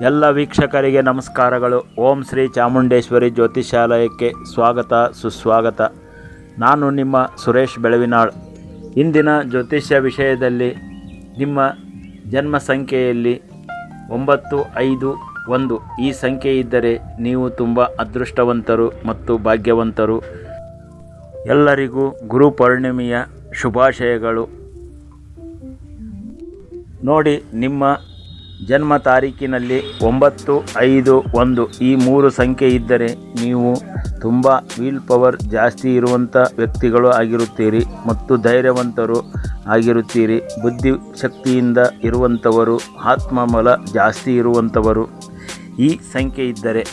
ಎಲ್ಲ ವೀಕ್ಷಕರಿಗೆ ನಮಸ್ಕಾರಗಳು. ಓಂ ಶ್ರೀ ಚಾಮುಂಡೇಶ್ವರಿ ಜ್ಯೋತಿಷಾಲಯಕ್ಕೆ ಸ್ವಾಗತ, ಸುಸ್ವಾಗತ. ನಾನು ನಿಮ್ಮ ಸುರೇಶ್ ಬೆಳವಿನಾಳ್. ಇಂದಿನ ಜ್ಯೋತಿಷ್ಯ ವಿಷಯದಲ್ಲಿ ನಿಮ್ಮ ಜನ್ಮ ಸಂಖ್ಯೆಯಲ್ಲಿ ಒಂಬತ್ತು, ಐದು, ಒಂದು. ಈ ಸಂಖ್ಯೆ ಇದ್ದರೆ ನೀವು ತುಂಬ ಅದೃಷ್ಟವಂತರು ಮತ್ತು ಭಾಗ್ಯವಂತರು. ಎಲ್ಲರಿಗೂ ಗುರು ಪೌರ್ಣಿಮೆಯ ಶುಭಾಶಯಗಳು. ನೋಡಿ, ನಿಮ್ಮ ಜನ್ಮ ತಾರೀಕಿನಲ್ಲಿ ಒಂಬತ್ತು, ಐದು, ಒಂದು ಈ ಮೂರು ಸಂಖ್ಯೆ ಇದ್ದರೆ ನೀವು ತುಂಬ ವೀಲ್ ಪವರ್ ಜಾಸ್ತಿ ಇರುವಂಥ ವ್ಯಕ್ತಿಗಳು ಆಗಿರುತ್ತೀರಿ ಮತ್ತು ಧೈರ್ಯವಂತರು ಆಗಿರುತ್ತೀರಿ. ಬುದ್ಧಿಶಕ್ತಿಯಿಂದ ಇರುವಂಥವರು, ಆತ್ಮಬಲ ಜಾಸ್ತಿ ಇರುವಂಥವರು ಈ ಸಂಖ್ಯೆ ಇದ್ದರೆ.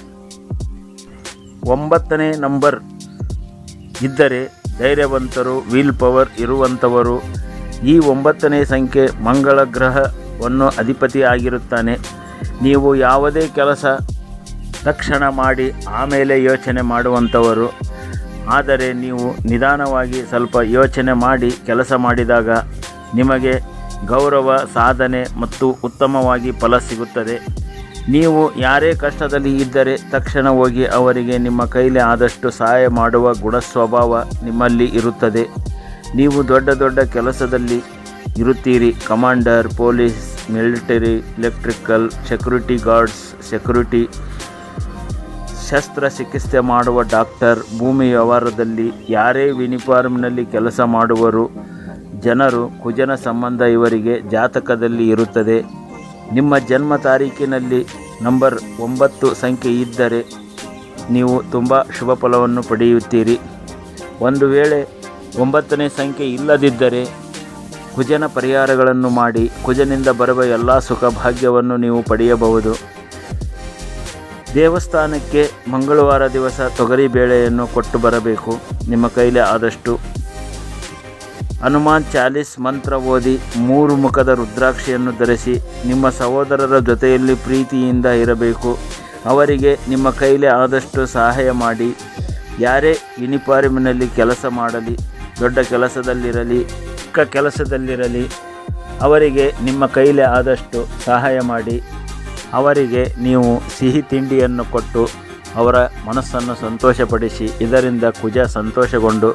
ಒಂಬತ್ತನೇ ನಂಬರ್ ಇದ್ದರೆ ಧೈರ್ಯವಂತರು, ವೀಲ್ ಪವರ್ ಇರುವಂಥವರು ಈ ಒಂಬತ್ತನೇ ಸಂಖ್ಯೆ ಮಂಗಳ ಗ್ರಹವನ್ನು ಅಧಿಪತಿ ಆಗಿರುತ್ತಾನೆ. ನೀವು ಯಾವುದೇ ಕೆಲಸ ತಕ್ಷಣ ಮಾಡಿ ಆಮೇಲೆ ಯೋಚನೆ ಮಾಡುವಂಥವರು. ಆದರೆ ನೀವು ನಿಧಾನವಾಗಿ ಸ್ವಲ್ಪ ಯೋಚನೆ ಮಾಡಿ ಕೆಲಸ ಮಾಡಿದಾಗ ನಿಮಗೆ ಗೌರವ, ಸಾಧನೆ ಮತ್ತು ಉತ್ತಮವಾಗಿ ಫಲ ಸಿಗುತ್ತದೆ. ನೀವು ಯಾರೇ ಕಷ್ಟದಲ್ಲಿ ಇದ್ದರೆ ತಕ್ಷಣ ಹೋಗಿ ಅವರಿಗೆ ನಿಮ್ಮ ಕೈಲಿ ಆದಷ್ಟು ಸಹಾಯ ಮಾಡುವ ಗುಣ ಸ್ವಭಾವ ನಿಮ್ಮಲ್ಲಿ ಇರುತ್ತದೆ. ನೀವು ದೊಡ್ಡ ದೊಡ್ಡ ಕೆಲಸದಲ್ಲಿ ಇರುತ್ತೀರಿ. Commander, police, military, electrical, security guards, security ಶಸ್ತ್ರಚಿಕಿತ್ಸೆ ಮಾಡುವ ಡಾಕ್ಟರ್, ಭೂಮಿ ವ್ಯವಹಾರದಲ್ಲಿ ಯಾರೇ ಯೂನಿಫಾರ್ಮ್ನಲ್ಲಿ ಕೆಲಸ ಮಾಡುವರು, ಜನರು ಕುಜನ ಸಂಬಂಧ ಇವರಿಗೆ ಜಾತಕದಲ್ಲಿ ಇರುತ್ತದೆ. ನಿಮ್ಮ ಜನ್ಮ ತಾರೀಕಿನಲ್ಲಿ ನಂಬರ್ ಒಂಬತ್ತು ಸಂಖ್ಯೆ ಇದ್ದರೆ ನೀವು ತುಂಬ ಶುಭ ಫಲವನ್ನು ಪಡೆಯುತ್ತೀರಿ. ಒಂದು ವೇಳೆ ಒಂಬತ್ತನೇ ಸಂಖ್ಯೆ ಇಲ್ಲದಿದ್ದರೆ ಕುಜನ ಪರಿಹಾರಗಳನ್ನು ಮಾಡಿ ಕುಜನಿಂದ ಬರುವ ಎಲ್ಲ ಸುಖ ಭಾಗ್ಯವನ್ನು ನೀವು ಪಡೆಯಬಹುದು. ದೇವಸ್ಥಾನಕ್ಕೆ ಮಂಗಳವಾರ ದಿವಸ ತೊಗರಿ ಬೇಳೆಯನ್ನು ಕೊಟ್ಟು ಬರಬೇಕು. ನಿಮ್ಮ ಕೈಲಿ ಆದಷ್ಟು. ಹನುಮಾನ್ ಚಾಲೀಸ್ ಮಂತ್ರ ಓದಿ ಮೂರು ಮುಖದ ರುದ್ರಾಕ್ಷಿಯನ್ನು ಧರಿಸಿ ನಿಮ್ಮ ಸಹೋದರರ ಜೊತೆಯಲ್ಲಿ ಪ್ರೀತಿಯಿಂದ ಇರಬೇಕು. ಅವರಿಗೆ ನಿಮ್ಮ ಕೈಲಿ ಆದಷ್ಟು ಸಹಾಯ ಮಾಡಿ. ಯಾರೇ ಯುನಿಫಾರ್ಮಿನಲ್ಲಿ ಕೆಲಸ ಮಾಡಲಿ, ದೊಡ್ಡ ಕೆಲಸದಲ್ಲಿರಲಿ ಚಿಕ್ಕ ಕೆಲಸದಲ್ಲಿರಲಿ, ಅವರಿಗೆ ನಿಮ್ಮ ಕೈಲೇ ಆದಷ್ಟು ಸಹಾಯ ಮಾಡಿ. ಅವರಿಗೆ ನೀವು ಸಿಹಿ ತಿಂಡಿಯನ್ನು ಕೊಟ್ಟು ಅವರ ಮನಸ್ಸನ್ನು ಸಂತೋಷಪಡಿಸಿ, ಇದರಿಂದ ಕುಜ ಸಂತೋಷಗೊಂಡು,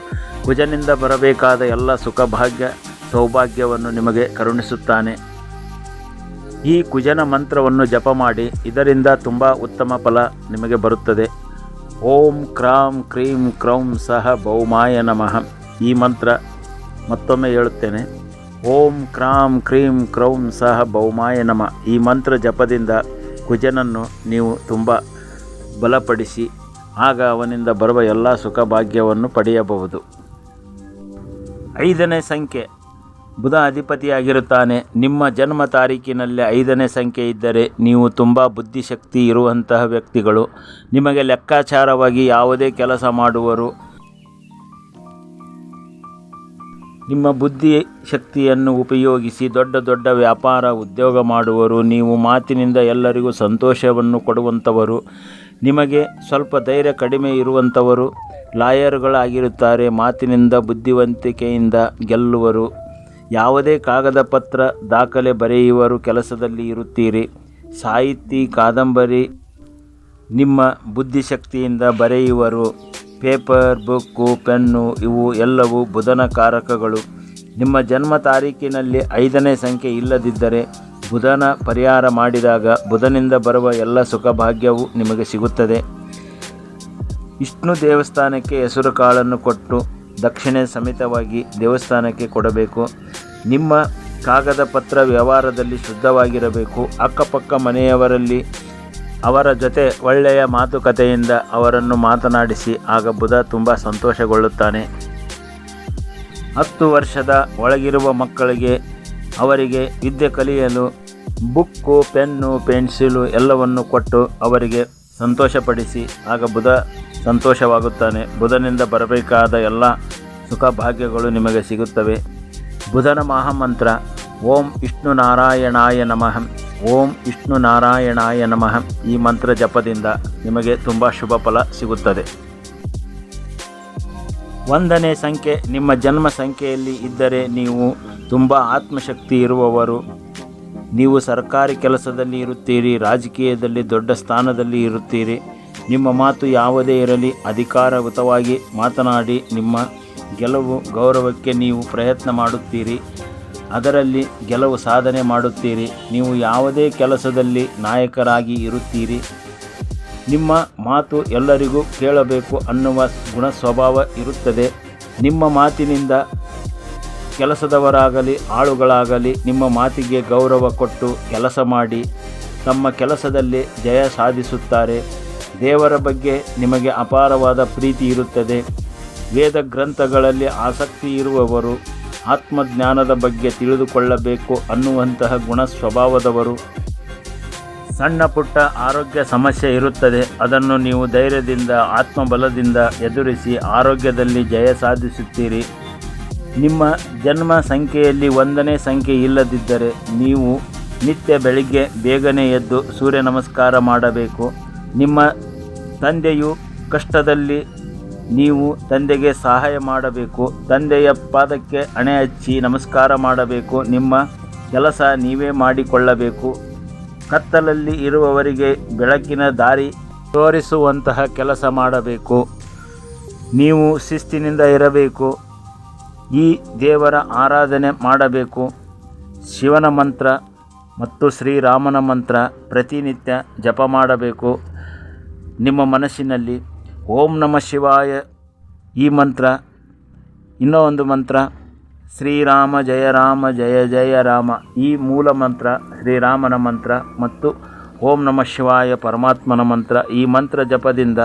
ಕುಜನಿಂದ ಬರಬೇಕಾದ ಎಲ್ಲ ಸುಖ ಭಾಗ್ಯ ಸೌಭಾಗ್ಯವನ್ನು ನಿಮಗೆ ಕರುಣಿಸುತ್ತಾನೆ. ಈ ಕುಜನ ಮಂತ್ರವನ್ನು ಜಪ ಮಾಡಿ, ಇದರಿಂದ ತುಂಬ ಉತ್ತಮ ಫಲ ನಿಮಗೆ ಬರುತ್ತದೆ. ಓಂ ಕ್ರಾಂ ಕ್ರೀಂ ಕ್ರೌಂ ಸಹ ಬೌಮಾಯ ನಮಃ. ಈ ಮಂತ್ರ ಮತ್ತೊಮ್ಮೆ ಹೇಳುತ್ತೇನೆ. ಓಂ ಕ್ರಾಂ ಕ್ರೀಂ ಕ್ರೌಂ ಸಹ ಭೌಮಾಯ ನಮ. ಈ ಮಂತ್ರ ಜಪದಿಂದ ಕುಜನನ್ನು ನೀವು ತುಂಬ ಬಲಪಡಿಸಿ, ಆಗ ಅವನಿಂದ ಬರುವ ಎಲ್ಲ ಸುಖ ಭಾಗ್ಯವನ್ನು ಪಡೆಯಬಹುದು. ಐದನೇ ಸಂಖ್ಯೆ. ಬುಧ ಅಧಿಪತಿಯಾಗಿರುತ್ತಾನೆ. ನಿಮ್ಮ ಜನ್ಮ ತಾರೀಕಿನಲ್ಲಿ ಐದನೇ ಸಂಖ್ಯೆ ಇದ್ದರೆ ನೀವು ತುಂಬ ಬುದ್ಧಿಶಕ್ತಿ ಇರುವಂತಹ ವ್ಯಕ್ತಿಗಳು. ನಿಮಗೆ ಲೆಕ್ಕಾಚಾರವಾಗಿ ಯಾವುದೇ ಕೆಲಸ ಮಾಡುವರು. ನಿಮ್ಮ ಬುದ್ಧಿ ಶಕ್ತಿಯನ್ನು ಉಪಯೋಗಿಸಿ ದೊಡ್ಡ ದೊಡ್ಡ ವ್ಯಾಪಾರ ಉದ್ಯೋಗ ಮಾಡುವರು ನೀವು ಮಾತಿನಿಂದ ಎಲ್ಲರಿಗೂ ಸಂತೋಷವನ್ನು ಕೊಡುವಂಥವರು ನಿಮಗೆ ಸ್ವಲ್ಪ ಧೈರ್ಯ ಕಡಿಮೆ ಇರುವಂಥವರು ಲಾಯರ್ಗಳಾಗಿರುತ್ತಾರೆ, ಮಾತಿನಿಂದ ಬುದ್ಧಿವಂತಿಕೆಯಿಂದ ಗೆಲ್ಲುವರು. ಯಾವುದೇ ಕಾಗದ ಪತ್ರ ದಾಖಲೆ ಬರೆಯುವರು, ಕೆಲಸದಲ್ಲಿ ಇರುತ್ತೀರಿ. ಸಾಹಿತಿ ಕಾದಂಬರಿ ನಿಮ್ಮ ಬುದ್ಧಿಶಕ್ತಿಯಿಂದ ಬರೆಯುವರು. ಪೇಪರ್, ಬುಕ್ಕು, ಪೆನ್ನು ಇವು ಎಲ್ಲವೂ ಬುಧನ ಕಾರಕಗಳು ನಿಮ್ಮ ಜನ್ಮ ತಾರೀಕಿನಲ್ಲಿ ಐದನೇ ಸಂಖ್ಯೆ ಇಲ್ಲದಿದ್ದರೆ ಬುಧನ ಪರಿಹಾರ ಮಾಡಿದಾಗ ಬುಧನಿಂದ ಬರುವ ಎಲ್ಲ ಸುಖ ಭಾಗ್ಯವು ನಿಮಗೆ ಸಿಗುತ್ತದೆ. ವಿಷ್ಣು ದೇವಸ್ಥಾನಕ್ಕೆ ಹೆಸರು ಕಾಳನ್ನು ಕೊಟ್ಟು ದಕ್ಷಿಣೆ ಸಮೇತವಾಗಿ ದೇವಸ್ಥಾನಕ್ಕೆ ಕೊಡಬೇಕು. ನಿಮ್ಮ ಕಾಗದ ಪತ್ರ ವ್ಯವಹಾರದಲ್ಲಿ ಶುದ್ಧವಾಗಿರಬೇಕು. ಅಕ್ಕಪಕ್ಕ ಮನೆಯವರಲ್ಲಿ ಅವರ ಜೊತೆ ಒಳ್ಳೆಯ ಮಾತುಕತೆಯಿಂದ ಅವರನ್ನು ಮಾತನಾಡಿಸಿ, ಆಗ ಬುಧ ತುಂಬ ಸಂತೋಷಗೊಳ್ಳುತ್ತಾನೆ. ಹತ್ತು ವರ್ಷದ ಒಳಗಿರುವ ಮಕ್ಕಳಿಗೆ ಅವರಿಗೆ ವಿದ್ಯೆ ಕಲಿಯಲು ಬುಕ್ಕು, ಪೆನ್ನು, ಪೆನ್ಸಿಲು ಎಲ್ಲವನ್ನು ಕೊಟ್ಟು ಅವರಿಗೆ ಸಂತೋಷಪಡಿಸಿ, ಆಗ ಬುಧ ಸಂತೋಷವಾಗುತ್ತಾನೆ. ಬುಧನಿಂದ ಬರಬೇಕಾದ ಎಲ್ಲ ಸುಖ ಭಾಗ್ಯಗಳು ನಿಮಗೆ ಸಿಗುತ್ತವೆ. ಬುಧನ ಮಹಾಮಂತ್ರ, ಓಂ ವಿಷ್ಣು ನಾರಾಯಣಾಯ ನಮಃ. ಓಂ ವಿಷ್ಣು ನಾರಾಯಣಾಯ ನಮಃ. ಈ ಮಂತ್ರ ಜಪದಿಂದ ನಿಮಗೆ ತುಂಬ ಶುಭ ಫಲ ಸಿಗುತ್ತದೆ. ಒಂದನೇ ಸಂಖ್ಯೆ, ನಿಮ್ಮ ಜನ್ಮ ಸಂಖ್ಯೆಯಲ್ಲಿ ಇದ್ದರೆ ನೀವು ತುಂಬ ಆತ್ಮಶಕ್ತಿ ಇರುವವರು. ನೀವು ಸರ್ಕಾರಿ ಕೆಲಸದಲ್ಲಿ ಇರುತ್ತೀರಿ, ರಾಜಕೀಯದಲ್ಲಿ ದೊಡ್ಡ ಸ್ಥಾನದಲ್ಲಿ ಇರುತ್ತೀರಿ. ನಿಮ್ಮ ಮಾತು ಯಾವುದೇ ಇರಲಿ, ಅಧಿಕಾರಯುತವಾಗಿ ಮಾತನಾಡಿ ನಿಮ್ಮ ಗೆಲುವು, ಗೌರವಕ್ಕೆ ನೀವು ಪ್ರಯತ್ನ ಮಾಡುತ್ತೀರಿ. ಅದರಲ್ಲಿ ಗೆಲುವು ಸಾಧನೆ ಮಾಡುತ್ತೀರಿ. ನೀವು ಯಾವುದೇ ಕೆಲಸದಲ್ಲಿ ನಾಯಕರಾಗಿ ಇರುತ್ತೀರಿ. ನಿಮ್ಮ ಮಾತು ಎಲ್ಲರಿಗೂ ಕೇಳಬೇಕು ಅನ್ನುವ ಗುಣ ಸ್ವಭಾವ ಇರುತ್ತದೆ. ನಿಮ್ಮ ಮಾತಿನಿಂದ ಕೆಲಸದವರಾಗಲಿ, ಆಳುಗಳಾಗಲಿ ನಿಮ್ಮ ಮಾತಿಗೆ ಗೌರವ ಕೊಟ್ಟು ಕೆಲಸ ಮಾಡಿ, ತಮ್ಮ ಕೆಲಸದಲ್ಲಿ ಜಯ ಸಾಧಿಸುತ್ತಾರೆ. ದೇವರ ಬಗ್ಗೆ ನಿಮಗೆ ಅಪಾರವಾದ ಪ್ರೀತಿ ಇರುತ್ತದೆ. ವೇದ ಗ್ರಂಥಗಳಲ್ಲಿ ಆಸಕ್ತಿ ಇರುವವರು ಆತ್ಮಜ್ಞಾನದ ಬಗ್ಗೆ ತಿಳಿದುಕೊಳ್ಳಬೇಕು ಅನ್ನುವಂತಹ ಗುಣ ಸ್ವಭಾವದವರು ಸಣ್ಣ ಪುಟ್ಟ ಆರೋಗ್ಯ ಸಮಸ್ಯೆ ಇರುತ್ತದೆ. ಅದನ್ನು ನೀವು ಧೈರ್ಯದಿಂದ, ಆತ್ಮಬಲದಿಂದ ಎದುರಿಸಿ ಆರೋಗ್ಯದಲ್ಲಿ ಜಯ ಸಾಧಿಸುತ್ತೀರಿ. ನಿಮ್ಮ ಜನ್ಮ ಸಂಖ್ಯೆಯಲ್ಲಿ ಒಂದನೇ ಸಂಖ್ಯೆ ಇಲ್ಲದಿದ್ದರೆ ನೀವು ನಿತ್ಯ ಬೆಳಿಗ್ಗೆ ಬೇಗನೆ ಎದ್ದು ಸೂರ್ಯ ನಮಸ್ಕಾರ ಮಾಡಬೇಕು. ನಿಮ್ಮ ತಂದೆಯು ಕಷ್ಟದಲ್ಲಿ ನೀವು ತಂದೆಗೆ ಸಹಾಯ ಮಾಡಬೇಕು, ತಂದೆಯ ಪಾದಕ್ಕೆ ಹಣೆ ಹಚ್ಚಿ ನಮಸ್ಕಾರ ಮಾಡಬೇಕು, ನಿಮ್ಮ ಕೆಲಸ ನೀವೇ ಮಾಡಿಕೊಳ್ಳಬೇಕು. ಕತ್ತಲಲ್ಲಿ ಇರುವವರಿಗೆ ಬೆಳಕಿನ ದಾರಿ ತೋರಿಸುವಂತಹ ಕೆಲಸ ಮಾಡಬೇಕು. ನೀವು ಶಿಸ್ತಿನಿಂದ ಇರಬೇಕು. ಈ ದೇವರ ಆರಾಧನೆ ಮಾಡಬೇಕು. ಶಿವನ ಮಂತ್ರ ಮತ್ತು ಶ್ರೀರಾಮನ ಮಂತ್ರ ಪ್ರತಿನಿತ್ಯ ಜಪ ಮಾಡಬೇಕು. ನಿಮ್ಮ ಮನಸ್ಸಿನಲ್ಲಿ ಓಂ ನಮ ಶಿವಾಯ. ಈ ಮಂತ್ರ, ಇನ್ನೂ ಒಂದು ಮಂತ್ರ ಶ್ರೀರಾಮ ಜಯ ರಾಮ ಜಯ ಜಯ ರಾಮ. ಈ ಮೂಲ ಮಂತ್ರ ಶ್ರೀರಾಮನ ಮಂತ್ರ ಮತ್ತು ಓಂ ನಮ ಶಿವಾಯ ಪರಮಾತ್ಮನ ಮಂತ್ರ. ಈ ಮಂತ್ರ ಜಪದಿಂದ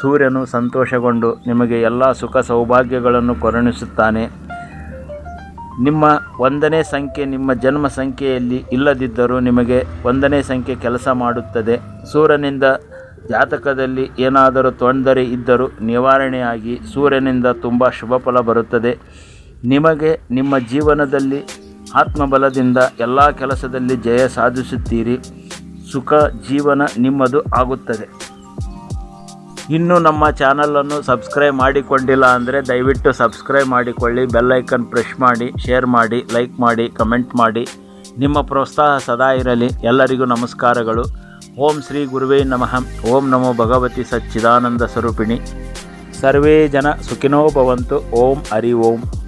ಸೂರ್ಯನು ಸಂತೋಷಗೊಂಡು ನಿಮಗೆ ಎಲ್ಲ ಸುಖ ಸೌಭಾಗ್ಯಗಳನ್ನು ಕರುಣಿಸುತ್ತಾನೆ. ನಿಮ್ಮ ಒಂದನೇ ಸಂಖ್ಯೆ ನಿಮ್ಮ ಜನ್ಮ ಸಂಖ್ಯೆಯಲ್ಲಿ ಇಲ್ಲದಿದ್ದರೂ ನಿಮಗೆ ಒಂದನೇ ಸಂಖ್ಯೆ ಕೆಲಸ ಮಾಡುತ್ತದೆ. ಸೂರ್ಯನಿಂದ ಜಾತಕದಲ್ಲಿ ಏನಾದರೂ ತೊಂದರೆ ಇದ್ದರೂ ನಿವಾರಣೆಯಾಗಿ ಸೂರ್ಯನಿಂದ ತುಂಬ ಶುಭ ಫಲ ಬರುತ್ತದೆ. ನಿಮಗೆ ನಿಮ್ಮ ಜೀವನದಲ್ಲಿ ಆತ್ಮಬಲದಿಂದ ಎಲ್ಲ ಕೆಲಸದಲ್ಲಿ ಜಯ ಸಾಧಿಸುತ್ತೀರಿ. ಸುಖ ಜೀವನ ನಿಮ್ಮದು ಆಗುತ್ತದೆ. ಇನ್ನು ನಮ್ಮ ಚಾನಲನ್ನು ಸಬ್ಸ್ಕ್ರೈಬ್ ಮಾಡಿಕೊಂಡಿಲ್ಲ ಅಂದರೆ ದಯವಿಟ್ಟು ಸಬ್ಸ್ಕ್ರೈಬ್ ಮಾಡಿಕೊಳ್ಳಿ ಬೆಲ್ಲೈಕನ್ ಪ್ರೆಶ್ ಮಾಡಿ, ಶೇರ್ ಮಾಡಿ, ಲೈಕ್ ಮಾಡಿ, ಕಮೆಂಟ್ ಮಾಡಿ. ನಿಮ್ಮ ಪ್ರೋತ್ಸಾಹ ಸದಾ ಇರಲಿ. ಎಲ್ಲರಿಗೂ ನಮಸ್ಕಾರಗಳು. ಓಂ ಶ್ರೀ ಗುರುವೇ ನಮಃ. ಓಂ ನಮೋ ಭಗವತಿ ಸಚ್ಚಿದಾನಂದ ಸ್ವರೂಪಿಣಿ. ಸರ್ವೇ ಜನ ಸುಖಿನೋ ಭವಂತು. ಓಂ ಹರಿ ಓಂ.